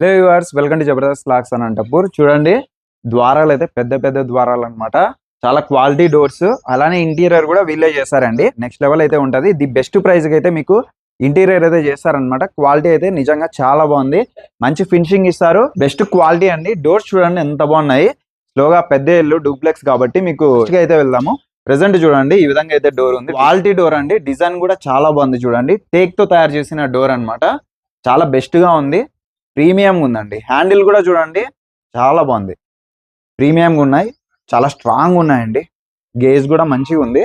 Hello viewers welcome to Jabardasth lakhs అని అంటప్పుడు చూడండి ద్వారాలు అయితే పెద్ద పెద్ద ద్వారాలు అన్నమాట. చాలా క్వాలిటీ డోర్స్ అలానే ఇంటీరియర్ కూడా వీళ్ళే చేశారండి. నెక్స్ట్ లెవెల్ అయితే ఉంటుంది. ది బెస్ట్ ప్రైస్కి అయితే మీకు ఇంటీరియర్ అయితే చేస్తారనమాట క్వాలిటీ అయితే నిజంగా చాలా బాగుంది. మంచి ఫినిషింగ్ ఇస్తారు. బెస్ట్ క్వాలిటీ అండి. డోర్స్ చూడండి ఎంత బాగున్నాయి. స్లోగా పెద్ద ఇల్లు డూప్లెక్స్ కాబట్టి మీకు అయితే వెళ్దాము. ప్రెసెంట్ చూడండి ఈ విధంగా అయితే డోర్ ఉంది. క్వాలిటీ డోర్ అండి. డిజైన్ కూడా చాలా బాగుంది చూడండి. టేక్తో తయారు చేసిన డోర్ అన్నమాట. చాలా బెస్ట్గా ఉంది. ప్రీమియం ఉందండి. హ్యాండిల్ కూడా చూడండి చాలా బాగుంది. ప్రీమియం ఉన్నాయి చాలా స్ట్రాంగ్ ఉన్నాయండి. గేజ్ కూడా మంచిగా ఉంది.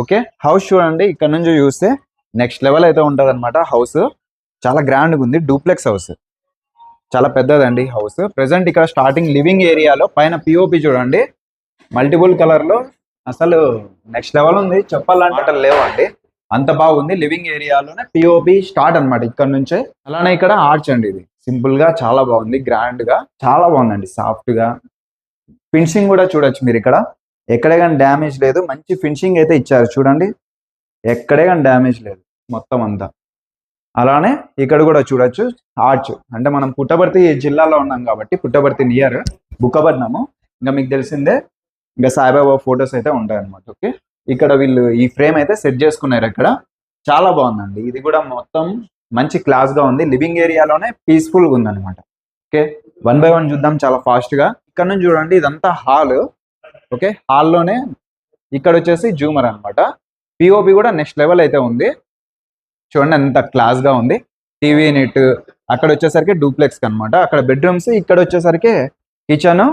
ఓకే హౌస్ చూడండి ఇక్కడ నుంచి చూస్తే నెక్స్ట్ లెవెల్ అయితే ఉంటుంది అనమాట హౌస్. చాలా గ్రాండ్గా ఉంది డూప్లెక్స్ హౌస్. చాలా పెద్దదండి హౌస్. ప్రెసెంట్ ఇక్కడ స్టార్టింగ్ లివింగ్ ఏరియాలో పైన పిఓపి చూడండి. మల్టిపుల్ కలర్లో అసలు నెక్స్ట్ లెవెల్ ఉంది. చెప్పాలంటే లేవండి. అంత బాగుంది లివింగ్ ఏరియాలోనే పిఓపి స్టార్ట్ అన్నమాట ఇక్కడ నుంచే. అలానే ఇక్కడ ఆర్చ్ అండి ఇది. సింపుల్గా చాలా బాగుంది గ్రాండ్గా చాలా బాగుందండి సాఫ్ట్గా. ఫినిషింగ్ కూడా చూడొచ్చు మీరు ఇక్కడ. ఎక్కడే కానీ డ్యామేజ్ లేదు మంచి ఫినిషింగ్ అయితే ఇచ్చారు చూడండి. ఎక్కడే కానీ డ్యామేజ్ లేదు మొత్తం అంతా. అలానే ఇక్కడ కూడా చూడొచ్చు ఆర్చ్ అంటే మనం పుట్టపర్తి జిల్లాలో ఉన్నాం కాబట్టి పుట్టపర్తి నియర్ బుక్కబడినాము ఇంకా మీకు తెలిసిందే ఇంకా సాయిబాబా ఫొటోస్ అయితే ఉంటాయి అనమాట ఓకే? ఇక్కడ వీళ్ళు ఈ ఫ్రేమ్ అయితే సెట్ చేసుకున్నారు ఇక్కడ. చాలా బాగుందండి ఇది కూడా మొత్తం మంచి క్లాస్గా ఉంది. లివింగ్ ఏరియాలోనే పీస్ఫుల్గా ఉందన్నమాట. ఓకే వన్ బై వన్ చూద్దాం చాలా ఫాస్ట్గా. ఇక్కడ నుంచి చూడండి ఇదంతా హాల్ ఓకే హాల్లోనే ఇక్కడ వచ్చేసి జూమర్ అన్నమాట. పిఓపి కూడా నెక్స్ట్ లెవెల్ అయితే ఉంది. చూడండి ఎంత క్లాస్గా ఉంది. టీవీ నెట్ అక్కడ వచ్చేసరికి డూప్లెక్స్ అన్నమాట. అక్కడ బెడ్రూమ్స్ ఇక్కడ వచ్చేసరికి కిచెన్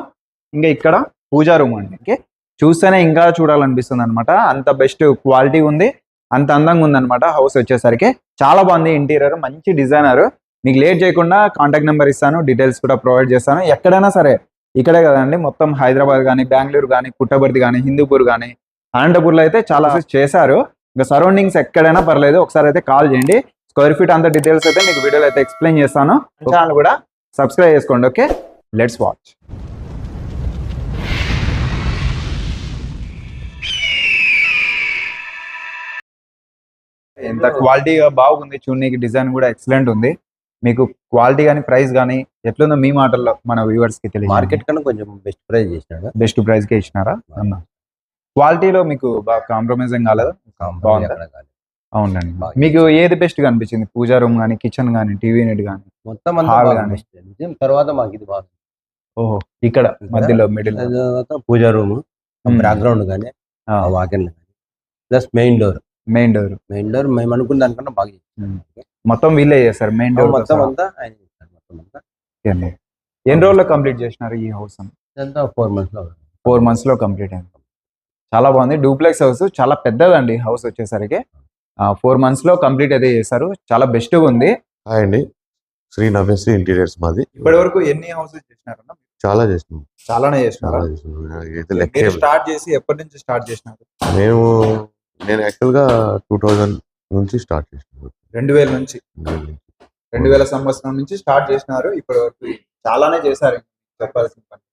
ఇంకా ఇక్కడ పూజా రూమ్ అండి. ఓకే చూస్తేనే ఇంకా చూడాలనిపిస్తుంది అనమాట అంత బెస్ట్ క్వాలిటీ ఉంది. అంత అందంగా ఉంది అనమాట హౌస్ వచ్చేసరికి. చాలా బాగుంది ఇంటీరియర్ మంచి డిజైనర్ మీకు లేట్ చేయకుండా కాంటాక్ట్ నెంబర్ ఇస్తాను డీటెయిల్స్ కూడా ప్రొవైడ్ చేస్తాను. ఎక్కడైనా సరే ఇక్కడే కదండి మొత్తం హైదరాబాద్ కానీ బెంగళూరు కానీ పుట్టబర్తి కానీ హిందూపూర్ కానీ అనంతపూర్లో అయితే చాలా చేశారు. ఇంకా సరౌండింగ్స్ ఎక్కడైనా పర్లేదు ఒకసారి అయితే కాల్ చేయండి. స్క్వేర్ ఫీట్ అంత డీటెయిల్స్ అయితే మీకు వీడియోలో అయితే ఎక్స్ప్లెయిన్ చేస్తాను. ఛానల్ కూడా సబ్స్క్రైబ్ చేసుకోండి ఓకే లెట్స్ వాచ్ ఎంత క్వాలిటీగా బాగుంది చూడనీకి డిజైన్ కూడా ఎక్సలెంట్ ఉంది. మీకు క్వాలిటీ కానీ ప్రైస్ కానీ ఎట్లుందో మీ మాటల్లో మన వ్యూవర్స్కి తెలియదు మార్కెట్ కన్నా కొంచెం బెస్ట్ ప్రైస్ చేసినాడు బెస్ట్ ప్రైస్ కే ఇచ్చినారా? అన్న. క్వాలిటీలో మీకు బాగా కాంప్రమైజింగ్ కాలేదు? బాగుందా? ఎక్కడ కాదు. అవునండి మీకు ఏది బెస్ట్గా అనిపించింది పూజా రూమ్ కానీ కిచెన్ కానీ టీవీ నెట్ కానీ మొత్తం హాల్ గానీ. అనిపించింది. తర్వాత మాకు ఇది బాగా ఓహో ఇక్కడ మధ్యలో మిడిల్ పూజా రూమ్. బ్యాక్గ్రౌండ్ కానీ వాకిన్ కానీ plus main door. Main door main door మేము అనుకున్న దానికన్నా బాగా చేసింది. మొత్తం వీళ్ళే చేస్తారు మెయిన్ డోర్ మొత్తం అంతా ఆయన చేశాడు మొత్తం అంతా. ఎన్ని రోజుల్లో కంప్లీట్ చేసినారు ఈ హౌస్ ఇదంతా ఫోర్ మంత్స్లో. ఫోర్ మంత్స్లో కంప్లీట్ అయింది. చాలా బాగుంది. డూప్లెక్స్ హౌస్ చాలా పెద్దదండి హౌస్ వచ్చేసరికి. ఫోర్ మంత్స్లో కంప్లీట్ అయితే చేశారు. చాలా బెస్ట్గా ఉంది. హాయ్ అండి. శ్రీ నవ్యశ్రీ ఇంటీరియర్స్ మాది. ఇప్పటి వరకు ఎన్ని హౌసెస్ చేసినారు? చాలా చేసినాం. చాలానే చేసినారు? స్టార్ట్ చేసి ఎప్పటి నుంచి స్టార్ట్ చేసినారు? మేము నేను యాక్చువల్గా టూ థౌజండ్ నుంచి స్టార్ట్ చేసినాను రెండు వేల నుంచి. రెండు వేల సంవత్సరం నుంచి స్టార్ట్ చేసినారు. ఇప్పటి వరకు చాలానే చేశారు. చెప్పాల్సిన పని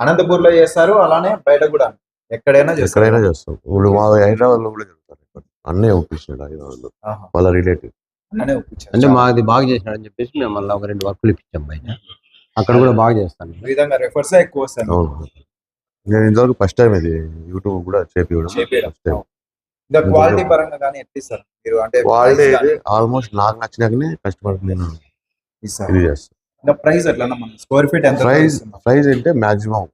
అనంతపూర్లో చేస్తారు. అలానే బయట కూడా ఎక్కడైనా చేస్తారు. ఎక్కడైనా చేస్తాం ఇప్పుడు మా హైదరాబాద్లో కూడా జరుగుతారు అన్నీ ఒప్పించాడు హైదరాబాద్లో. వాళ్ళ రిలేటివ్. అంటే మాది బాగా చేసినాడు అని చెప్పేసి మేము మళ్ళీ ఒక రెండు వర్కులు ఇప్పించాం బయట అక్కడ కూడా బాగా చేస్తాను. విధంగా రెఫర్స్ ఎక్కువ వస్తాయి అవును. నేను ఇంతవరకు ఫస్ట్ టైం ఇది యూట్యూబ్ కూడా చేపియడం. First time. ఇంకా క్వాలిటీ పరంగా కానీ ఎట్లా ఇస్తారు? మీరు అంటే క్వాలిటీ ఆల్మోస్ట్ నాకు నచ్చినాకనే కస్టమర్ నేను ఇది చేస్తాను ఇంకా ప్రైస్ ఎట్లా మన? స్క్వేర్ ఫీట్ ఎంత ప్రైస్ ప్రైస్ అంటే మాక్సిమం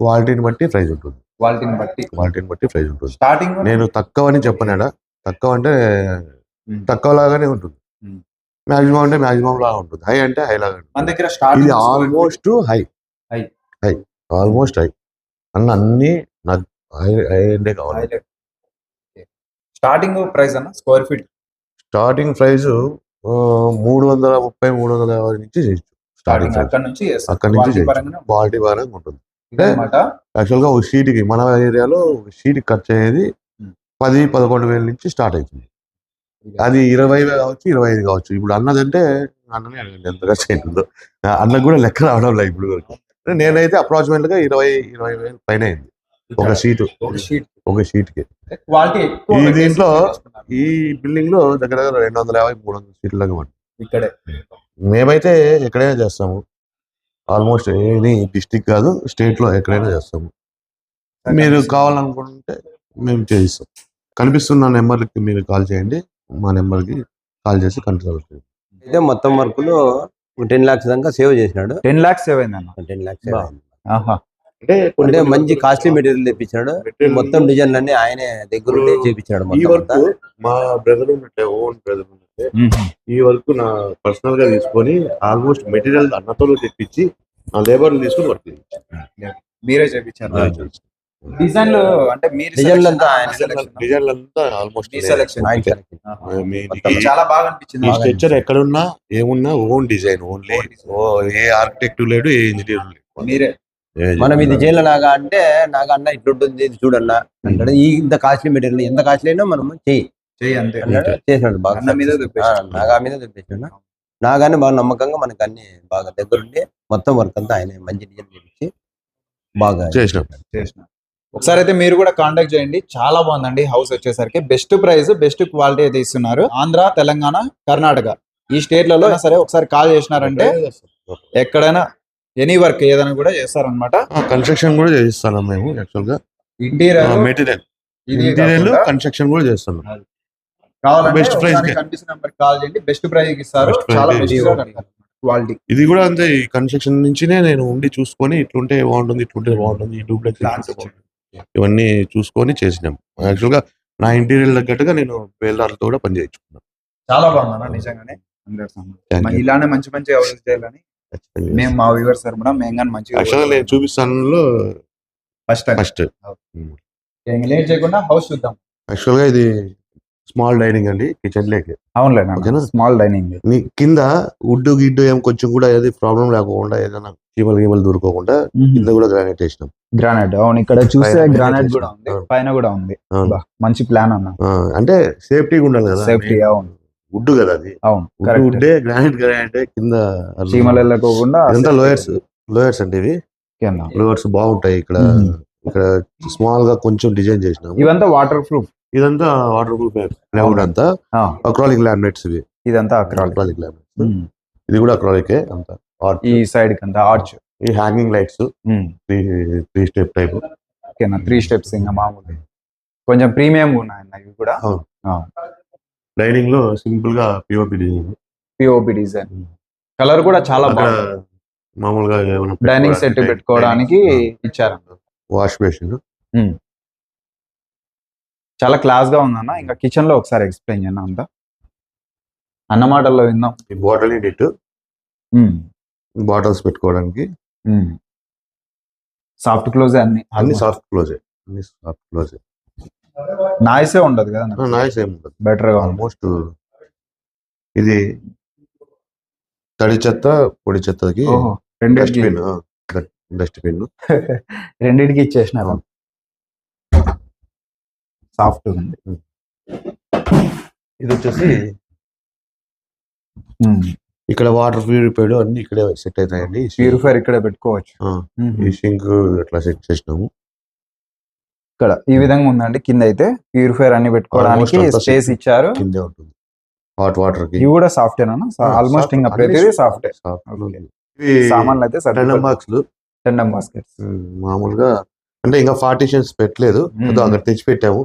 క్వాలిటీని బట్టి ప్రైస్ ఉంటుంది. క్వాలిటీని బట్టి. క్వాలిటీని బట్టి ప్రైస్ ఉంటుంది. స్టార్టింగ్ నేను తక్కువ అని చెప్పనాడా తక్కువ అంటే Hmm. తక్కువ లాగానే ఉంటుంది. Hmm. మాక్సిమం అంటే మాక్సిమం లాగా ఉంటుంది. హై అంటే హై లాగా ఉంటుంది. మన దగ్గర ఇది almost high High. High almost high అన్న అన్ని నాకు హై హై అంటే కావాలి. స్టార్టింగ్ ప్రైస్ అన్న? Square feet. స్టార్టింగ్ ప్రైస్ మూడు వందల ముప్పై మూడు వందల యాభై నుంచి చేయొచ్చు స్టార్టింగ్ అక్కడ నుంచి. అక్కడ నుంచి చేయొచ్చు క్వాలిటీ పరంగా ఉంటుంది. ఇదన్నమాట యాక్చువల్గా ఒక షీట్కి మన ఏరియాలో షీట్ ఖర్చు అయ్యేది. పది పదకొండు వేల నుంచి స్టార్ట్ అవుతుంది అది ఇరవై వేలు కావచ్చు ఇరవై ఐదు కావచ్చు. ఇప్పుడు అన్నదంటే అన్ననే అడగండి ఎంత ఖర్చు అయిందో అన్నకు కూడా లెక్క రావడం లేదు ఇప్పుడు వరకు. నేనైతే అప్రాక్సిమేట్గా ఇరవై ఇరవై వేలు పైన అయింది. ఒక షీట్ ఒక షీట్ ఒక షీట్కి క్వాలిటీ ఈ దీంట్లో. ఈ బిల్డింగ్లో దగ్గర దగ్గర రెండు వందల యాభై మూడు వందల సీట్ల పడుతుంది ఇక్కడే. మేమైతే ఎక్కడైనా చేస్తాము. ఆల్మోస్ట్ ఎనీ డిస్టిక్ కాదు స్టేట్లో ఎక్కడైనా చేస్తాము. మీరు కావాలనుకుంటే మేము చేయిస్తాం. కనిపిస్తున్న నెంబర్కి మీరు కాల్ చేయండి. మా నెంబర్కి కాల్ చేసి కంట్రోల్ అయితే మొత్తం వర్కులు టెన్ లాక్స్ దాకా సేవ్ చేసినాడు. టెన్ లాక్స్ సేవ్ అయిందన్న. టెన్ లాక్స్ బా. ఆహా. అంటే మంచి కాస్ట్లీ మెటీరియల్ తెప్పించాడు. మొత్తం డిజైన్లు అన్ని ఆయనే దగ్గర చేపించాడు ఈ వర్క్. మా బ్రదర్ ఉన్నట్టే ఓన్ బ్రదర్ ఉన్నట్టే. ఈ వర్క్ నా పర్సనల్గా తీసుకొని ఆల్మోస్ట్ మెటీరియల్ అన్నతో తెప్పించి నా లేబర్ తీసుకొని వర్క్ మీరే చేపించారు. డిజైన్లు అంటే మీరు డిజైన్లు అంతా ఆ, ఆ? డిజైన్లు అంతా ఆల్మోస్ట్. మీకు చాలా బాగా అనిపించింది. స్ట్రక్చర్ ఎక్కడున్నా ఏమున్నా ఓన్ డిజైన్ ఓన్లీ ఏ ఆర్కిటెక్ట్ లేడు ఏ ఇంజనీర్ లేడు మీరే. మనం ఇది engineer చేయాలి నాగా అంటే నాగా అన్న ఇట్లుంటుంది ఇది చూడన్నా అంటాడు. ఈ ఇంత కాస్ట్లీ మెటీరియల్ ఎంత కాస్ట్లీ అయినా మనం అన్నాడు చేసినాడు బాగా నాగా మీద చూపించాడు నాగానే బాగా నమ్మకంగా మనకు అన్ని బాగా దగ్గరుండి మొత్తం వర్క్ అంతా ఆయన మంచి డిజైన్ చేపించి బాగా చేసినాం. చేసిన. ఒకసారి అయితే మీరు కూడా కాంటాక్ట్ చేయండి. చాలా బాగుందండి హౌస్ వచ్చేసరికి. బెస్ట్ ప్రైస్ బెస్ట్ క్వాలిటీ అయితే ఇస్తున్నారు ఆంధ్ర తెలంగాణ కర్ణాటక. ఈ స్టేట్లలో సరే ఒకసారి కాల్ చేసినారంటే ఎక్కడైనా ఎనీ వర్క్ ఏదైనా కూడా చేస్తారనమాట కన్స్ట్రక్షన్ కూడా చేయిస్తాను మేము యాక్చువల్గా. ఇంటీరియర్ మెటీరియల్ ఇంటీరియర్ కన్స్ట్రక్షన్ కూడా కే. కనిపిస్తున్న నెంబర్ కాల్ చేయండి. బెస్ట్ ప్రైస్ ఇస్తారు. చాలా బెస్ట్. క్వాలిటీ ఇది కూడా అంతే ఈ కన్స్ట్రక్షన్ నుంచినే నేను ఉండి చూసుకొని ఇట్లుంటే బాగుంటుంది ఇట్లుంటే బాగుంటుంది ఈ డూప్లెక్స్ ఇవన్నీ చూసుకొని చేసినాం. యాక్చువల్గా నా ఇంటీరియర్ తగ్గట్టుగా నేను బేల్దార్లతో కూడా పని చేయించుకున్నాను చాలా బాగుందన్న నిజంగానే. ఇలానే మంచి మంచి హౌసెస్ చేయాలని మేము మా వ్యూవర్స్ తరపున మేము కానీ మంచిగా యాక్చువల్గా నేను చూపిస్తాను ఫస్ట్ టైం. ఫస్ట్. లేట్ చేయకుండా హౌస్ చూద్దాం. యాక్చువల్గా ఇది స్మాల్ డైనింగ్ అండి కిచెన్ లేక్. ఓకేనా? Small dining. నీ కింద వుడ్ గిడ్డు ఏం కొంచెం కూడా ఏది ప్రాబ్లం లేకుండా ఏదైనా చీమలు గీమలు దూరుకోకుండా కింద కూడా గ్రానైట్ వేసినాం. గ్రానైట్ అవును ఇక్కడ చూస్తే పైన గ్రానైట్ కూడా ఉంది అవును. పైన కూడా ఉంది. అవును. బా, మంచి ప్లాన్ అన్న. ఆ, అంటే సేఫ్టీగా ఉండాలి కదా. సేఫ్టీ అవును. వుడ్ కదా అది. అవును వుడ్డే గ్రానైట్ గ్రానైట్ కింద చీమలు వెళ్ళకోకుండా ఇదంతా లోయర్స్ లోయర్స్ అంటే ఇవి. లోయర్స్ బాగుంటాయి ఇక్కడ. ఇక్కడ స్మాల్గా కొంచెం డిజైన్ చేసినాం ఇవంతా వాటర్ ప్రూఫ్ ఇదంతా వాటర్ ప్రూఫ్ ప్లైవుడ్ అంతా. అక్రాలిక్ లామినేట్స్ ఇవి. ఇదంతా అక్రాలిక్. లామినేట్స్. ఇది కూడా అక్రాలికే అంతా. ఈ సైడ్ అంతా ఆర్చ్ ఈ hanging lights three three step type three steps ఇంకా మామూలు కొంచెం ప్రీమియం ఉన్నాయన్న ఇవి కూడా. డైనింగ్లో సింపుల్గా POP design POP design colour కూడా చాలా బాగుంది. మామూలుగా డైనింగ్ సెట్ పెట్టుకోవడానికి ఇచ్చారు. వాష్ బేసిన్ చాలా క్లాస్గా ఉందన్న. ఇంకా కిచెన్లో ఒకసారి ఎక్స్ప్లెయిన్ చేయండి అంతా. అన్న మాటల్లో విందాం. ఈ బాటిల్ యూనిట్ బాటిల్స్ పెట్టుకోవడానికి. సాఫ్ట్ క్లోజ్ అన్ని? అన్ని సాఫ్ట్ క్లోజ్ అన్ని సాఫ్ట్ క్లోజ్ నాయిసే ఉండదు కదా నాయిస్ ఏమి ఉండదు. బెటర్గా ఆల్మోస్ట్ ఇది తడి చెత్త పొడి చెత్తకి డస్ట్బిన్ డస్ట్బిన్ రెండింటికి ఇచ్చేసినారు. సాఫ్ట్ ఉంది. ఇది వచ్చేసి ఇక్కడ వాటర్ ప్యూరిఫైడ్ అన్ని ఇక్కడే సెట్ అవుతాయండి. ప్యూరిఫైర్ ఇక్కడ పెట్టుకోవచ్చు. ఆ, ఈ సింక్ ఇట్లా సెట్ చేసినాము. ఇక్కడ ఈ విధంగా ఉందండి. కింద అయితే ప్యూరిఫైర్ అన్ని పెట్టుకోవడానికి స్పేస్. ఇచ్చారు. కిందే ఉంటుంది. హాట్ వాటర్కి. ఇవి కూడా సాఫ్టేనా ఆల్మోస్ట్ ఇంకా ప్రతిదీ సాఫ్ట్ సామాన్లు అయితే టెండర్ బాక్స్లు టెండమ్ బాస్కెట్స్ మామూలుగా అంటే ఇంకా పార్టీషన్స్ పెట్టలేదు. అదో అక్కడ తెచ్చి పెట్టాము.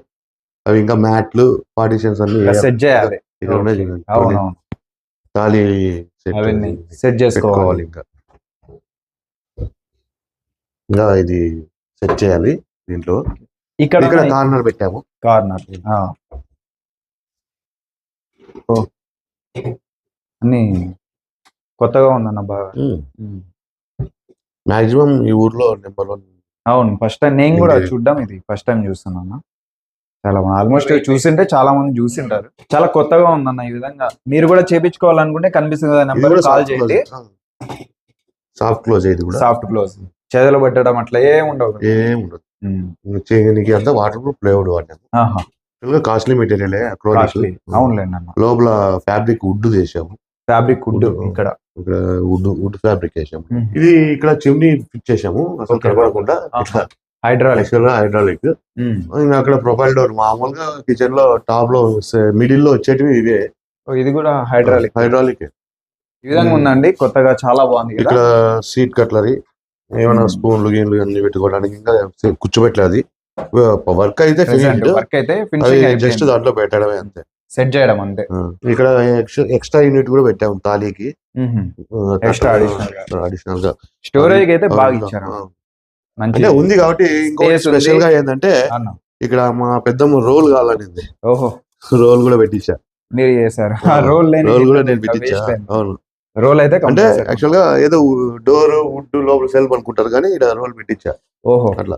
అవి ఇంకా మ్యాట్లు పార్టీషన్స్ అన్ని సెట్ చేయాలి. ఖాళీ సెట్ చేసుకోవాలి. ఇంకా. ఇంకా ఇది సెట్ చేయాలి దీంట్లో. ఇక్కడ ఇక్కడ కార్నర్ పెట్టాము. కార్నర్. అన్ని కొత్తగా ఉందన్న బాగా. మాక్సిమం ఈ ఊర్లో నెంబర్ వన్. అవును ఫస్ట్ టైం నేను కూడా చూడ్డం ఇది ఫస్ట్ టైం చూస్తున్నాను చాలా ఆల్మోస్ట్ చూసింటే చాలా మంది చూసింటారు. చాలా కొత్తగా ఉందన్న ఈ విధంగా. మీరు కూడా చేపించుకోవాలనుకుంటే కనిపిస్తుంది కదా నెంబర్ కాల్ చేయండి. సాఫ్ట్ క్లోజ్ ఇది కూడా. సాఫ్ట్ క్లోజ్ చేతులు పెట్టడం అట్లా ఏం ఉండవు ఏం ఉండదు. చేయడానికి అంతా వాటర్ ప్రూఫ్ ప్లేవుడ్ ఆహా. కాస్ట్లీ మెటీరియల్ కాస్ట్లీ అవునులేండి అన్న. లోపల ఫ్యాబ్రిక్ వుడ్ చేసాము. Fabric wood. ఇక్కడ. ఇక్కడ వుడ్ వుడ్ ఫ్యాబ్రిక్ వేసాము. ఇది ఇక్కడ చిమ్నీ ఫిట్ చేసాము. అసలు. కనబడకుండా ఆహా. హైడ్రాలిక్ హైడ్రాలిక్ ఇంకా అక్కడ ప్రొఫైల్ డోర్ మామూలుగా కిచెన్లో టాప్లో మిడిల్లో వచ్చేటివి ఇవే. ఇది కూడా హైడ్రాలిక్ హైడ్రాలిక్ ఈ విధంగా ఉందండి. కొత్తగా చాలా బాగుంది ఇక్కడ సీట్ కట్లరీ ఏమైనా. స్పూన్లు గీన్లు అన్ని పెట్టుకోవడానికి ఇంకా కూర్చోబెట్టలేదు. వర్క్ అయితే వర్క్ అయితే జస్ట్ దాంట్లో పెట్టడమే అంతే. సెట్ చేయడం అంతే. ఇక్కడ ఎక్స్ట్రా యూనిట్ కూడా పెట్టాము గా. అడిషనల్గా. స్టోరేజ్ అయితే బాగా ఇచ్చారు. అంటే ఉంది కాబట్టి ఇంకో. స్పెషల్గా ఏంటంటే ఇక్కడ మా పెద్దమ్మ రోల్ కావాలనింది. ఓహో. రోల్ కూడా పెట్టించా. మీరు చేశారు. రోల్ రోల్ కూడా నేను పెట్టించా. అవును. రోల్ అయితే అంటే. యాక్చువల్గా ఏదో డోర్ వుడ్ లోపల సెల్ఫ్ అనుకుంటారు కానీ ఇక్కడ రోల్ పెట్టించా. ఓహో. అట్లా.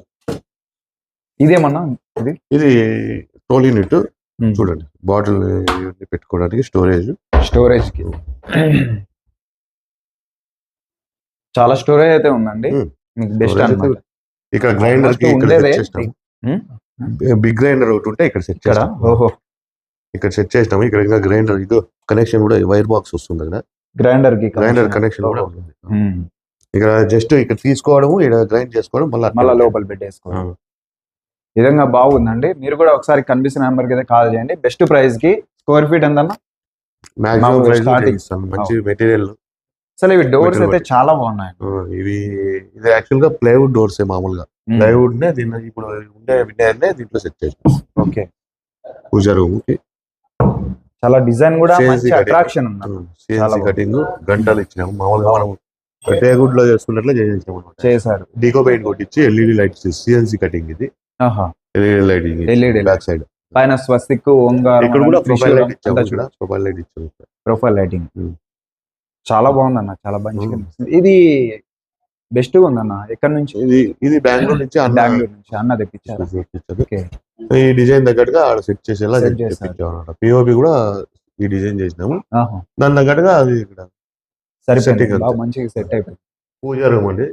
ఇదేమన్నా ఇది? ఇది టోల్ యూనిట్. చూడండి. బాటిల్ పెట్టుకోవడానికి స్టోరేజ్. స్టోరేజ్కి చాలా స్టోరేజ్ అయితే ఉందండి. మీకు బెస్ట్ అన్నమాట. ఇక్కడ గ్రైండర్కి ఇక్కడ. సెట్ చేసినాం? బిగ్ గ్రైండర్ ఒకటి ఉంటే ఇక్కడ సెట్ చేస్తాం. ఓహో. ఇక్కడ సెట్ చేసినాము ఇక్కడ ఇంకా గ్రైండర్ ఇదో కనెక్షన్ కూడా వైర్ బాక్స్ వస్తుంది ఇక్కడ గ్రైండర్కి గ్రైండర్. కనెక్షన్ కూడా. ఉంటుంది. Hmm. ఇక్కడ జస్ట్ ఇక్కడ తీసుకోవడము ఇక్కడ గ్రైండ్ చేసుకోవడం మళ్ళీ మళ్ళా లోపల పెట్టేసుకో ఈ విధంగా బాగుందండి. మీరు కూడా ఒకసారి కనిపిస్తున్న నెంబర్కి అయితే కాల్ చేయండి. బెస్ట్ ప్రైస్కి స్క్వేర్ ఫీట్ ఎంత మాక్సిమం మామూలు ప్రైస్ starting. ఇస్తాను మంచి మెటీరియల్. అసలు ఇవి డోర్స్ అయితే. చాలా బాగున్నాయి ఇవి ఇది యాక్చువల్గా ప్లైవుడ్ డోర్స్ మామూలుగా. Hmm. ప్లైవుడ్ నే దీన్ని ఇప్పుడు ఉండే వినర్ నే దీంట్లో సెట్ చేసి ఓకే. పూజా రూమ్కి చాలా డిజైన్ కూడా మంచి. అట్రాక్షన్ ఉంది. కటింగ్ గంటలు ఇచ్చినాము మామూలుగా మనం టేగుడ్లో చేసుకున్నట్లు అనమాట చేశారు. డీకో పెయింట్ కొట్టించి ఎల్ఈడి లైట్స్ సిఎన్సీ కటింగ్ ఇది. ఆహా. LED lighting LED back side. పైన స్వస్తిక్ ఓంగార్ ఇక్కడ కూడా ప్రొఫైల్ లైట్ ఇచ్చాము ప్రొఫైల్ లైట్ ఇచ్చాము ప్రొఫైల్ లైటింగ్. Hmm. చాలా బాగుందన్న చాలా మంచిగా Hmm. ఇది బెస్ట్ ఉందన్న ఎక్కడి నుంచి? ఇది ఇది బెంగళూరు నుంచి అన్న బెంగళూరు నుంచి అన్న తెప్పించారు. ఓకే. ఈ డిజైన్ తగ్గట్టుగా ఆడ సెట్ చేసేలా అనమాట పిఓపి కూడా ఈ డిజైన్ చేసినాము. దాని తగ్గట్టుగా అది ఇక్కడ. మంచిగా సెట్ అయిపోయింది. పూజా రూమ్ అండి.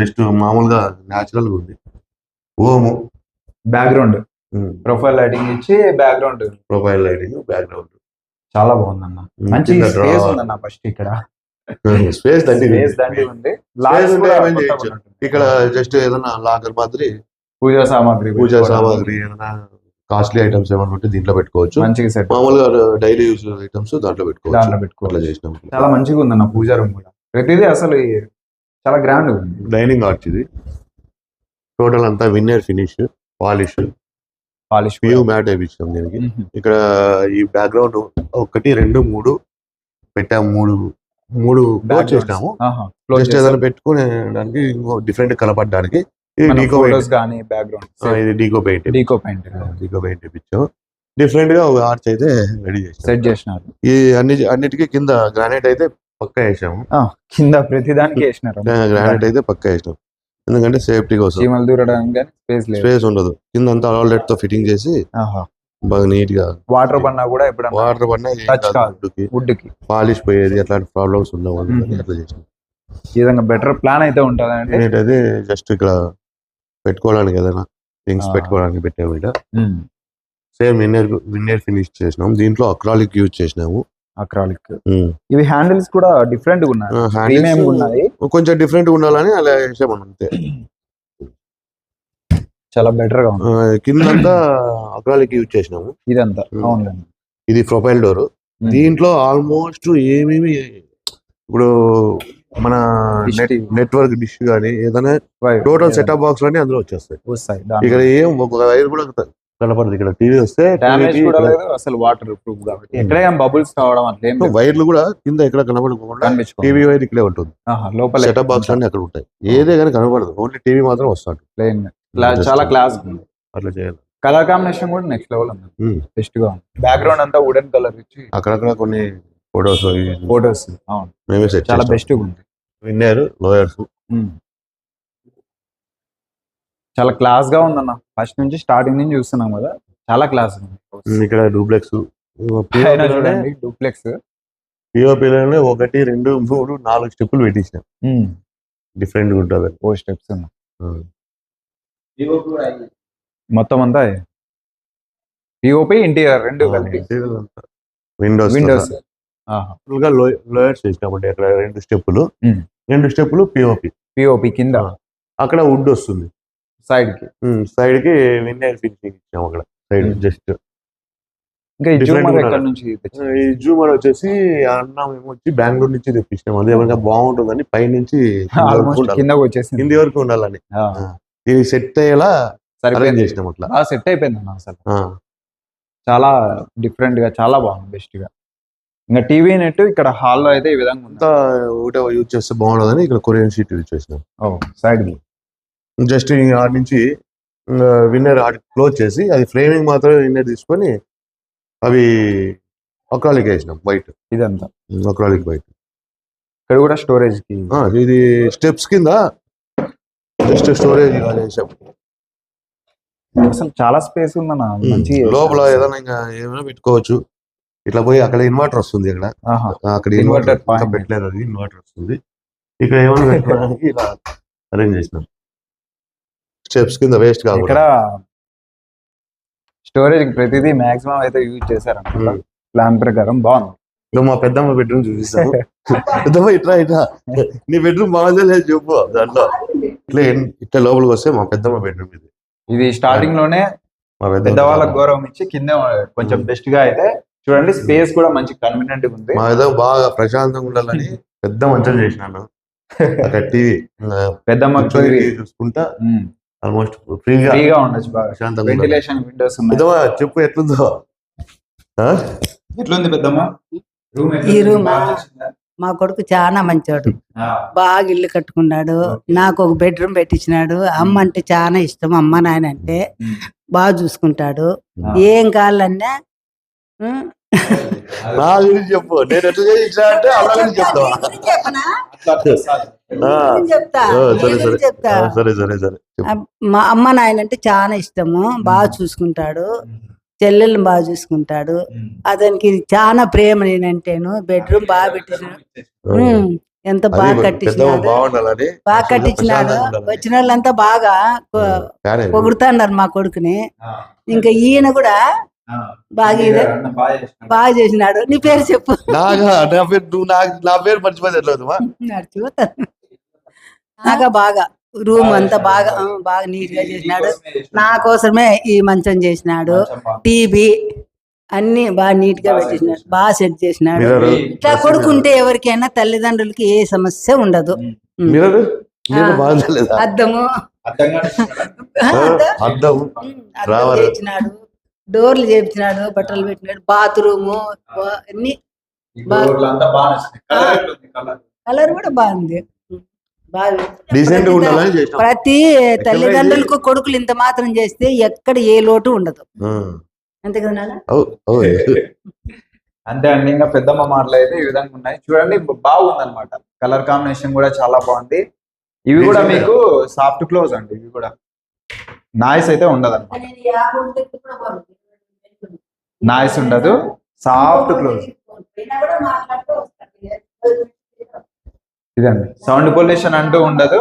జస్ట్ మామూలుగా న్యాచురల్గా ఉంది. ఓము బ్యాక్గ్రౌండ్ ప్రొఫైల్ లైటింగ్ ఇచ్చి బ్యాక్గ్రౌండ్ ప్రొఫైల్ లైటింగ్ బ్యాక్గ్రౌండ్ చాలా బాగుందన్న. మంచి స్పేస్ ఉందన్న ఫస్ట్ ఇక్కడ. స్పేస్ దండి స్పేస్ దండి. ఉంది. ఇక్కడ జస్ట్ ఏదైనా లాకర్ మాదిరి పూజా సామాగ్రి పూజా. సామాగ్రి ఏదైనా కాస్ట్లీ ఐటమ్స్ ఏమైనా ఉంటే దీంట్లో పెట్టుకోవచ్చు. మంచిగా సెట్ మామూలుగా డైలీ యూస్ ఐటమ్స్ దాంట్లో పెట్టుకోవచ్చు. దాంట్లో పెట్టుకోవాలి చేసినాం. చాలా మంచిగా ఉందన్న పూజా రూమ్ కూడా. ప్రతిదీ అసలు చాలా గ్రాండ్ ఉంది. డైనింగ్ ఆర్చ్ ఇది. టోటల్ అంతా విన్నర్ ఫినిష్ పాలిష్ పాలిష్ వ్యూ మ్యాట్ వేయించాం దీనికి. ఇక్కడ ఈ బ్యాక్గ్రౌండ్ ఒకటి రెండు మూడు పెట్టాము మూడు మూడు చేసినాము. జస్ట్ ఏదైనా పెట్టుకునే దానికి డిఫరెంట్ కనపడడానికి ఇది డీకో ఫోటోస్ పెయింట్ కానీ బ్యాక్గ్రౌండ్ ఇది deco paint deco paint deco paint వేయించాము డిఫరెంట్గా ఒక ఆర్చ్ అయితే రెడీ చేసాం సెట్ చేసినారు. ఈ అన్ని అన్నిటికీ కింద గ్రానైట్ అయితే పక్క వేసాము. ఆ, కింద ప్రతి దానికి వేసినారు గ్రానైట్ అయితే పక్క వేసినాం. ఎందుకంటే సేఫ్టీ కోసం. చీమలు దూరడానికి స్పేస్ లేదు. స్పేస్ ఉండదు. కింద అంతా తో ఫిట్టింగ్ చేసి బాగా నీట్గా వాటర్ పడినా కూడా ఎప్పుడన్నా వాటర్ పడినా Touch కాదు. వుడ్కి పాలిష్ పోయేది అట్లాంటి ప్రాబ్లమ్స్ ఉండవు. అట్లా చేసాం ఈ విధంగా బెటర్ ప్లాన్ అయితే ఉంటుంది అంటే జస్ట్ ఇక్కడ పెట్టుకోవడానికి ఏదైనా థింగ్స్. పెట్టుకోవడానికి పెట్టాము ఇక్కడ సేమ్ విన్నర్ విన్నర్ ఫినిష్ చేసినాం. దీంట్లో అక్రాలిక్ యూజ్ చేసినాము. అక్రాలిక్. ఇవి హ్యాండిల్స్ కూడా డిఫరెంట్ ఉన్నాయి. కొంచెం డిఫరెంట్ ఉండాలని అలా వేసాము అంతే. చాలా బెటర్గా కిందంతా అక్రాలిక్ యూజ్ చేసినాము. ఇదంతా. అవునండి ఇది ప్రొఫైల్ డోర్. దీంట్లో ఆల్మోస్ట్ ఏమేమి ఇప్పుడు మన. నెట్వర్క్ డిష్ కానీ ఏదైనా. టోటల్ సెటప్ బాక్స్ అన్ని అందులో వచ్చేస్తాయి. వస్తాయి. ఇక్కడ ఏం ఒక వైర్ కూడా కనపడదు. ఇక్కడ టీవీ వస్తే అసలు వాటర్ ప్రూఫ్ కాబట్టి ఎక్కడే బబుల్స్ కావడం అట్లా ఏం లేదు. వైర్లు కూడా కింద ఎక్కడ కనపడకుండా. టీవీ వైర్ ఇక్కడే ఉంటుంది. లోపల సెటప్ బాక్స్ అన్ని అక్కడ ఉంటాయి. ఏదే కానీ కనపడదు ఓన్లీ టీవీ మాత్రం వస్తాడు ప్లేన్ చాలా క్లాస్ ఉంది. అట్లా చేయాలి. కలర్ కాంబినేషన్ కూడా నెక్స్ట్ లెవెల్ ఉంది. Hmm. బెస్ట్గా ఉంది. బ్యాక్గ్రౌండ్ అంతా వుడెన్ కలర్ ఇచ్చి అక్కడక్కడ కొన్ని ఫొటోస్ ఫోటోస్ అవును. మేమే సెట్ చాలా బెస్ట్ ఉంది విన్నారు లోయర్స్. చాలా క్లాస్గా ఉందన్న. ఫస్ట్ నుంచి స్టార్టింగ్ నుంచి చూస్తున్నాం కదా. చాలా క్లాస్ ఉంది. ఇక్కడ డూప్లెక్స్ డూప్లెక్స్ పిఓపిలోనే ఒకటి రెండు మూడు నాలుగు స్టెప్పులు పెట్టించాం డిఫరెంట్గా ఉంటుంది. ఓ స్టెప్స్ మొత్తం అంతా పిఓపి ఇంటీరియర్ రెండు కలిపి. విండోస్ విండోస్ లోయర్స్ చేసినామంటే అక్కడ రెండు స్టెప్పులు. రెండు స్టెప్పులు పిఓపి పిఓపి కింద? అక్కడ వుడ్ వస్తుంది. సైడ్కి సైడ్కి విన్నర్ ఫినిషింగ్ ఇచ్చాము అక్కడ. సైడ్. జస్ట్. ఇంకా జూమర్గా నుంచి వచ్చేసి అన్న మేము వచ్చి బెంగళూరు నుంచి తెప్పించినాం. అది ఏమైనా బాగుంటుందని. కిందకు వచ్చేసింది. కింది వరకు ఉండాలని. దీనికి సెట్ అయ్యేలా అరేంజ్ సరిపోయింది చేసినాం అట్లా. సెట్ అయిపోయింది అన్న అసలు. చాలా డిఫరెంట్గా చాలా బాగుంది బెస్ట్గా. ఇంకా టీవీ నెట్ ఇక్కడ హాల్లో అయితే ఈ విధంగా ఉంది. ఒకటే యూజ్ చేస్తే బాగుండదని ఇక్కడ కొరియన్ షీట్ యూజ్ చేసినాం. ఓ సైడ్ జస్ట్ ఆడి నుంచి విన్నర్ ఆడి క్లోజ్ చేసి అది ఫ్రేమింగ్ మాత్రమే విన్నర్ తీసుకొని అవి అక్రాలిక్ వేసినాం వైట్ ఇదంతా? అక్రాలిక్ వైట్ ఇక్కడ కూడా స్టోరేజ్కి? ఇది స్టెప్స్ కింద జస్ట్ స్టోరేజ్ వేసాం. అసలు చాలా స్పేస్ ఉందన్న మంచి లోపల ఏదైనా ఇంకా ఏమైనా పెట్టుకోవచ్చు. ఇట్లా పోయి అక్కడ ఇన్వర్టర్ వస్తుంది ఇక్కడ. అక్కడ ఇన్వర్టర్. పెట్టలేదు అది ఇన్వర్టర్ వస్తుంది. ఇక్కడ ఏమైనా పెట్టుకోవడానికి ఇలా అరేంజ్ చేసినాం. స్టెప్స్ కింద వేస్ట్ ఇక్కడ కాకుండా స్టోరేజ్ ప్రతిదీ మాక్సిమం అయితే యూజ్ ఉమ్. ప్లాన్ ప్రకారం బాగుంది. ఇదో మా పెద్దమ్మ బెడ్రూమ్ చూపిస్తాను పెద్దమ్మ ఇట్లా ఇట్లా నీ బెడ్రూమ్ బాగుందా లేదు చెప్పు దాంట్లో. ఇట్లా ఇట్లా లోపలికి వస్తే మా పెద్దమ్మ బెడ్రూమ్ ఇది. ఇది స్టార్టింగ్లోనే మా పెద్ద పెద్దవాళ్ళకి గౌరవం ఇచ్చి కింద కొంచెం. బెస్ట్గా అయితే చూడండి స్పేస్ కూడా మంచి కన్వీనియంట్ ఉంది. మా ఏదో బాగా ప్రశాంతంగా ఉండాలని పెద్ద మంచం చేసినాను. అక్కడ టీవీ పెద్దమ్మ చూసుకుంటా ఆల్మోస్ట్ ఫ్రీగా ఫ్రీగా ఉండొచ్చు బాగా. ప్రశాంతంగా. వెంటిలేషన్ విండోస్ ఉన్నాయి. చెప్పు ఎట్లుందో? ఎట్లుంది పెద్దమ్మ? రూమ్ ఈ ఆ? మా కొడుకు చాలా మంచోడు. బాగా ఇల్లు కట్టుకున్నాడు. నాకు ఒక బెడ్రూమ్ పెట్టించినాడు. అమ్మ అంటే చాలా ఇష్టం. అమ్మ నాయన అంటే బాగా చూసుకుంటాడు. ఏం కావాలన్నా? నా గురించి చెప్పు. నేను ఎట్లా అంటే అలా చెప్తా సరే సరే. సరే. మా అమ్మ నాయన అంటే చాలా ఇష్టము. బాగా చూసుకుంటాడు. చెల్లెల్ని బాగా చూసుకుంటాడు. అతనికి చాలా ప్రేమ నేనంటేను. బెడ్రూమ్ బాగా పెట్టినాడు ఉం. ఎంత బాగా కట్టించినాడు. బాగా కట్టించినాడు. వచ్చిన వాళ్ళంతా బాగా. పొగుడుతున్నారు మా కొడుకుని. ఇంకా ఈయన కూడా బాగా ఇదే బాగా చేసినాడు. నీ పేరు చెప్పు. నాగా నా పేరు నువ్వు నాకు నా పేరు మర్చిపోతే ఎట్లవుతుందా నాడు చూస్తాను బాగా బాగా రూమ్ అంతా బాగా బాగా నీట్గా చేసినాడు. నా కోసమే ఈ మంచం చేసినాడు. టీవీ అన్ని బాగా నీట్గా పెట్టేసినాడు. బాగా సెట్ చేసినాడు. ఇట్లా కొడుకుంటే ఎవరికైనా తల్లిదండ్రులకి ఏ సమస్య ఉండదు. అద్దము. అద్దం. అద్దం. డోర్లు చేయించినాడు బట్టలు పెట్టినాడు బాత్రూము అన్ని కలర్ కూడా బాగుంది. ప్రతి తల్లిదండ్రులకు కొడుకులు ఇంత మాత్రం చేస్తే ఎక్కడ ఏ లోటు ఉండదు. అంతే కదా. అంతే అండి ఇంకా పెద్దమ్మ మాటలు అయితే ఈ విధంగా ఉన్నాయి. చూడండి బాగుంది అనమాట కలర్ కాంబినేషన్ కూడా చాలా బాగుంది. ఇవి కూడా. మీకు సాఫ్ట్ క్లోజ్ అండి ఇవి కూడా. నాయిస్ అయితే ఉండదు అనమాట నాయిస్ ఉండదు. సాఫ్ట్ క్లోజ్ ఇదండి. సౌండ్ పొల్యూషన్ అంటూ ఉండదు.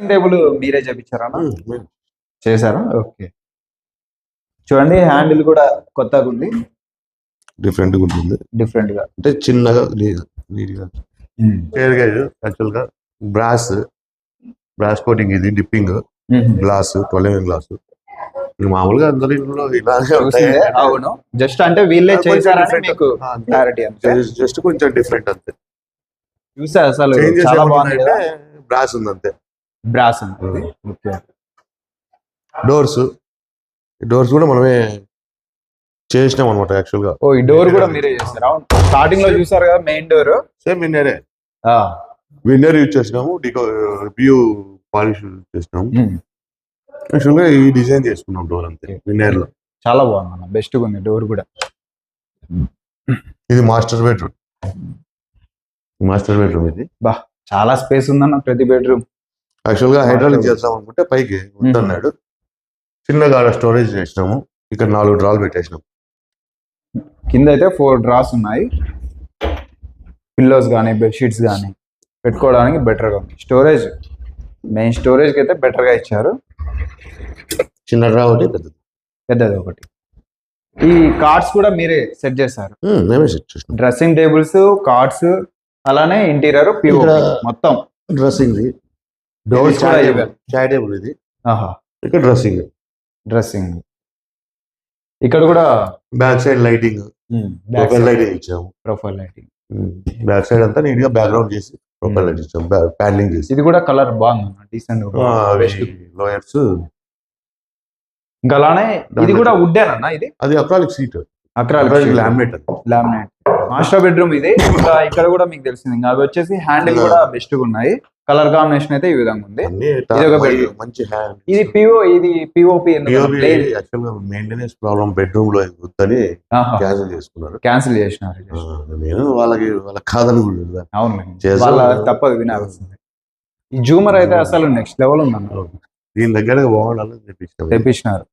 టేబుల్ మీరే చేపించారా. చేశారా? ఓకే. చూడండి హ్యాండిల్ కూడా కొత్తగా ఉంది. డిఫరెంట్గా ఉంటుంది. డిఫరెంట్గా. అంటే చిన్నగా యాక్చువల్గా బ్రాస్ బ్రాస్ కోటింగ్ ఇది డిప్పింగ్ గ్లాస్ ట్వెల్వ్ గ్లాస్ మామూలుగా అందరి ఇంట్లో ఇలాగే ఉంటాయి. అవును. జస్ట్ అంటే వీళ్ళే చేశారని. మీకు. క్లారిటీ జస్ట్ కొంచెం డిఫరెంట్ అంతే. చూసా అసలు చాలా బాగుంది బ్రాస్ ఉంది అంతే బ్రాస్ ఉంది. ఓకే డోర్స్ డోర్స్ కూడా మనమే చేసినాం అనమాట యాక్చువల్గా. ఓ ఈ డోర్ కూడా మీరే చేస్తారు అవును. స్టార్టింగ్లో చూసారు కదా మెయిన్ డోర్ సేమ్ విన్నరే విన్నర్ యూజ్ చేసినాము డికో వ్యూ పాలిష్ చేసినాము. యాక్చువల్గా ఈ డిజైన్ చేసుకున్నాం డోర్ అంతే విన్నర్లో చాలా బాగుంది అన్న బెస్ట్ ఉంది డోర్ కూడా. ఇది మాస్టర్ బెడ్రూమ్ మాస్టర్ బెడ్రూమ్ ఇది. చాలా స్పేస్ ఉందన్న ప్రతి బెడ్రూమ్ యాక్చువల్గా హైడ్రాలిక్ చేద్దాం అనుకుంటే పైకి వద్దన్నాడు. చిన్నగా స్టోరేజ్ చేసినాము. ఇక్కడ నాలుగు డ్రాలు పెట్టేసినాం. కింద అయితే ఫోర్ డ్రాస్ ఉన్నాయి. పిల్లోస్ కానీ బెడ్షీట్స్ కానీ పెట్టుకోవడానికి బెటర్గా ఉంది. స్టోరేజ్ మెయిన్ స్టోరేజ్కి అయితే బెటర్గా ఇచ్చారు. చిన్న డ్రా ఒకటి పెద్దది. పెద్దది ఒకటి. ఈ కార్డ్స్ కూడా మీరే సెట్ చేశారు. మేమే సెట్ చేసినాం. డ్రెస్సింగ్ టేబుల్స్ కార్డ్స్ అలానే ఇంటీరియర్ ఇక్కడ- మొత్తం. డ్రెస్సింగ్ ఇవే. చాయ్ టేబుల్ ఇది. ఇక్కడ డ్రెస్సింగ్ డ్రెస్సింగ్ ఇక్కడ కూడా back side lighting profile lighting ఇచ్చాము. ప్రొఫైల్ లైటింగ్ బ్యాక్ సైడ్ అంతా నీట్గా బ్యాక్గ్రౌండ్ చేసి. లైట్ ఇచ్చాము ప్యానలింగ్ చేసి ఇది కూడా కలర్ బాగుంది డీసెంట్ లోయర్స్ ఇంకా అలానే ఇది కూడా వుడ్ అన్న ఇది? అది acrylic sheet laminate laminate master bedroom ఇది. ఇంకా ఇక్కడ కూడా మీకు తెలిసింది. ఇంకా అవి వచ్చేసి హ్యాండిల్ కూడా బెస్ట్గా ఉన్నాయి. కలర్ కాంబినేషన్ అయితే ఈ విధంగా ఉంది. ఇది ఒక. మంచి ఇది పిఓ ఇది పిఓపి యాక్చువల్గా మెయింటెనెన్స్ ప్రాబ్లం బెడ్రూమ్లో వద్దని క్యాన్సిల్ చేసుకున్నారు. క్యాన్సిల్ చేసినారు. నేను వాళ్ళకి వాళ్ళకి కాదని కూడా. అవును. వాళ్ళ తప్పదు వినాల్సింది. ఈ జూమర్ అయితే అసలు నెక్స్ట్ లెవెల్ ఉందన్న. దీని దగ్గర బాగుండాలని తెప్పించినారు.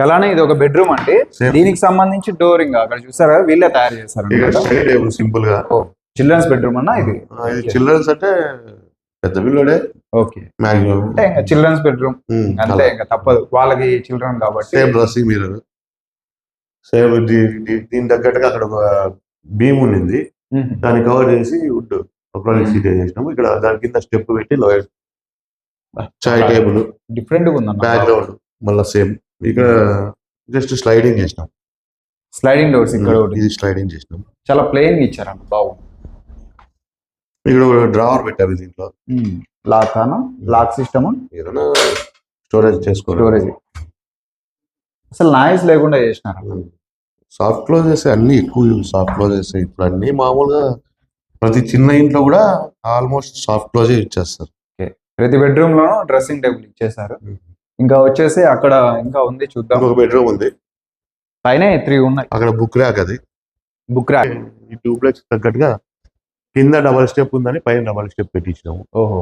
గలానే ఇది ఒక బెడ్రూమ్ అండి. దీనికి సంబంధించి డోరింగ్ అక్కడ చూసారా? వీళ్ళే తయారు చేశారు సింపుల్గా. చిల్డ్రన్స్ బెడ్రూమ్ అన్న ఇది? చిల్డ్రన్స్ అంటే పెద్ద పిల్లడే. ఓకే. అంటే ఇంకా చిల్డ్రన్స్ బెడ్రూమ్. అంతే ఇంకా తప్పదు. వాళ్ళకి చిల్డ్రన్ కాబట్టి. సేమ్ డ్రెస్సింగ్ మీరు. సేమ్ దీని తగ్గట్టుగా అక్కడ ఒక భీమ్ ఉండింది. దాన్ని కవర్ చేసి వుడ్ అక్రాలిక్ సీట్ చేసినాము. ఇక్కడ దాని కింద స్టెప్ పెట్టి లోయర్. చాయ్ టేబుల్ డిఫరెంట్గా ఉందన్న. బ్యాక్గ్రౌండ్ మళ్ళీ సేమ్. ఇక్కడ జస్ట్ స్లైడింగ్ చేసినాం. స్లైడింగ్ డోర్స్ ఇక్కడ ఒకటి. ఇది స్లైడింగ్ చేసినాం. చాలా ప్లెయిన్ ఇచ్చారన్న బాగుంది. ఇక్కడ డ్రావర్ పెట్టాము దీంట్లో. లాక్ లాక్ సిస్టమ్ ఏదైనా స్టోరేజ్ చేసుకోవాలి. స్టోరేజ్ అసలు నాయిస్ లేకుండా చేసినారు? సాఫ్ట్ క్లోజెస్ అన్ని ఎక్కువ సాఫ్ట్ క్లోజెస్ ఇప్పుడు అన్ని మామూలుగా ప్రతి చిన్న ఇంట్లో కూడా ఆల్మోస్ట్ సాఫ్ట్ క్లోజే ఇచ్చేస్తారు. ప్రతి బెడ్రూమ్ లోనూ డ్రెస్సింగ్ టేబుల్ ఇచ్చేసారు ఇంకా వచ్చేసి అక్కడ ఇంకా ఉంది చూద్దాం. ఇంకొక బెడ్రూమ్ ఉంది. పైన త్రీ ఉన్నాయి. అక్కడ బుక్ ర్యాక్ అది. బుక్ ర్యాక్ ఈ ట్యూబ్లెక్స్ తగ్గట్టుగా కింద డబల్ స్టెప్ ఉందని పైన డబల్ స్టెప్ పెట్టించినాము. ఓహో.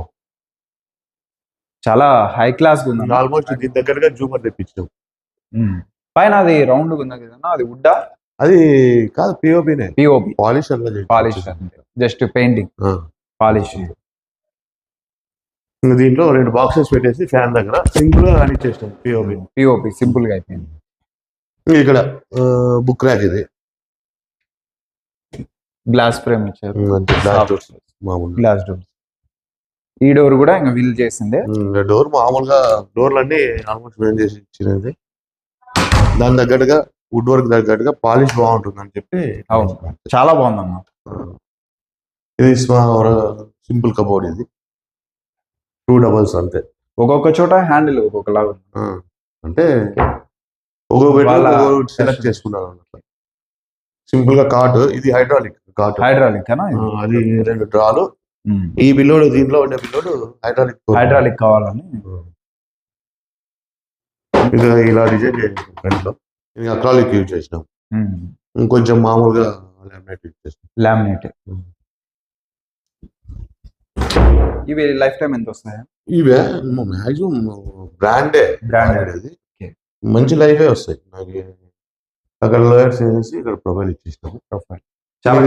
చాలా హై క్లాస్ ఉంది ఆల్మోస్ట్ దీని దగ్గరగా జూమర్ తెప్పించినాము. పైన అది రౌండ్ ఉంది కదా అది వుడ్డా అది కాదు పిఓపినే POP polish polish just painting. Polish దీంట్లో రెండు బాక్సెస్ పెట్టేసి ఫ్యాన్ దగ్గర సింపుల్గా కానిచ్చేసినాం పిఓపి పిఓపి సింపుల్గా అయిపోయింది. ఇక్కడ బుక్ ర్యాక్ ఇది. గ్లాస్ ఫ్రేమ్ ఇచ్చారు. గ్లాస్ డోర్స్ ఈ డోర్ కూడా ఇంకా వీల్ చేసిందే. డోర్ మామూలుగా డోర్లు అన్ని ఆల్మోస్ట్ మేము చేసి ఇచ్చినది. దాని తగ్గట్టుగా వుడ్ వర్క్ తగ్గట్టుగా పాలిష్ బాగుంటుంది అని చెప్పి అవును. చాలా బాగుందన్న ఇది సింపుల్ కబోర్డ్ ఇది. టూ డబల్స్ అంతే. ఒక్కొక్క చోట హ్యాండిల్ ఒక్కొక్కలాగా ఆ, అంటే ఒక వాళ్ళ సెలెక్ట్ చేసుకున్నారు అన్నట్లు సింపుల్గా కాట్ ఇది హైడ్రాలిక్ కాట్ హైడ్రాలిక్ అనా ఇది? అది రెండు డ్రాలు ఉమ్. ఈ బిల్లోడు దీంట్లో ఉండే బిల్లోడు హైడ్రాలిక్ హైడ్రాలిక్ కావాలని. ఇంకా ఇలా డిజైన్ చేసాం ఫ్రంట్లో ఇది అక్రాలిక్ యూజ్ చేసినాం. ఇంకొంచెం మామూలుగా లామినేట్ యూజ్ చేసినాం. లామినేట్. ఇవి లైఫ్ టైం ఎంత వస్తాయి ఇవే మాక్సిమం బ్రాండే. Branded. ఇది. మంచి లైఫే వస్తాయి. నాకు అక్కడ లోయర్స్ వేసి ఇక్కడ ప్రొఫైల్ ఇచ్చేసినాము. ప్రొఫైల్. చాలా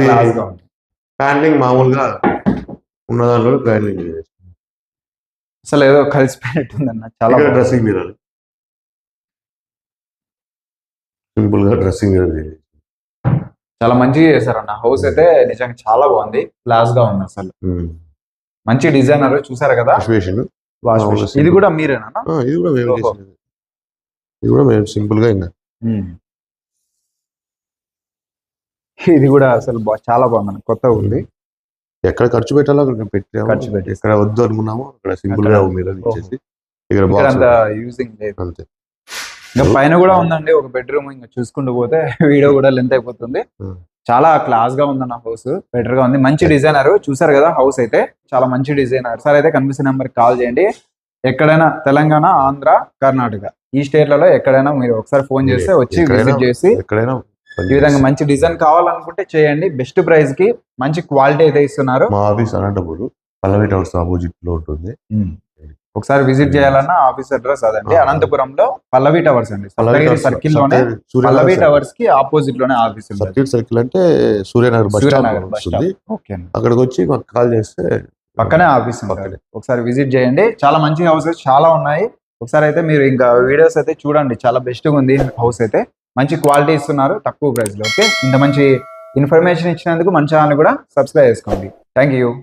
హ్యాండ్లింగ్ మామూలుగా ఉన్న దాంట్లో హ్యాండ్లింగ్ చేసేస్తాం అసలు ఏదో కలిసిపోయినట్టుందన్న. చాలా ఇక్కడ బాగుంది. డ్రెస్సింగ్ మిర్రర్ సింపుల్గా డ్రెస్సింగ్ మిర్రర్ చేసేసి చాలా మంచిగా చేశారన్న. హౌస్ అయితే నిజంగా చాలా బాగుంది. క్లాస్గా ఉంది అసలు. మంచి డిజైనర్ చూసారు కదా? వాష్. ఇది. కూడా మీరేనా? ఇది కూడా మేము ఓహో. చేసినది ఇది కూడా మేము సింపుల్గా ఇంకా ఇది కూడా అసలు చాలా బాగుంది. కొత్తగా ఉంది. ఎక్కడ ఖర్చు పెట్టాలో అక్కడ పెట్టాము. ఖర్చు పెట్టేసి. ఎక్కడ వద్దు అనుకున్నామో అక్కడ సింపుల్గా మిర్రర్ ఇచ్చేసి ఇక్కడ యూజింగ్ లేదు. అంతే. ఇంకా పైన కూడా ఉందండి ఒక బెడ్రూమ్ ఇంకా చూసుకుంటూ పోతే వీడియో కూడా లెంత్ అయిపోతుంది. చాలా క్లాస్గా ఉందన్న హౌస్ బెటర్గా ఉంది. మంచి డిజైనర్ చూసారు కదా హౌస్ అయితే? చాలా మంచి డిజైనర్ సార్ అయితే కనిపిస్తున్న నెంబర్ కాల్ చేయండి. ఎక్కడైనా తెలంగాణ ఆంధ్ర కర్ణాటక. ఈ స్టేట్లలో ఎక్కడైనా మీరు ఒకసారి ఫోన్ చేస్తే వచ్చి విజిట్ చేసి ఎక్కడైనా ఈ విధంగా మంచి డిజైన్ కావాలనుకుంటే చేయండి. బెస్ట్ ప్రైస్కి మంచి క్వాలిటీ అయితే ఇస్తున్నారు. మా ఆఫీస్ అనంతపూర్ పల్లవి టవర్స్ ఆపోజిట్లో ఉంటుంది ఒకసారి విజిట్ చేయాలన్నా ఆఫీస్ అడ్రస్ అదండి. ఆ. అనంతపురంలో పల్లవి టవర్స్ అండి. సప్తగిరి సర్కిల్లోనే పల్లవి టవర్స్కి ఆపోజిట్లోనే ఆఫీస్ సర్కిల్ సర్కిల్ అంటే సూర్యనగర్ బస్ వస్తుంది. అండి. అక్కడికి వచ్చి మాకు కాల్ చేస్తే పక్కనే ఆఫీస్ ఉంటుంది. ఒకసారి విజిట్ చేయండి. చాలా మంచి హౌసెస్ చాలా ఉన్నాయి. ఒకసారి అయితే మీరు ఇంకా వీడియోస్ అయితే చూడండి. చాలా బెస్ట్గా ఉంది హౌస్ అయితే. మంచి క్వాలిటీ ఇస్తున్నారు తక్కువ ప్రైస్లో ఓకే? ఇంత మంచి ఇన్ఫర్మేషన్ ఇచ్చినందుకు మన ఛానల్ కూడా సబ్స్క్రైబ్ చేసుకోండి. Thank you.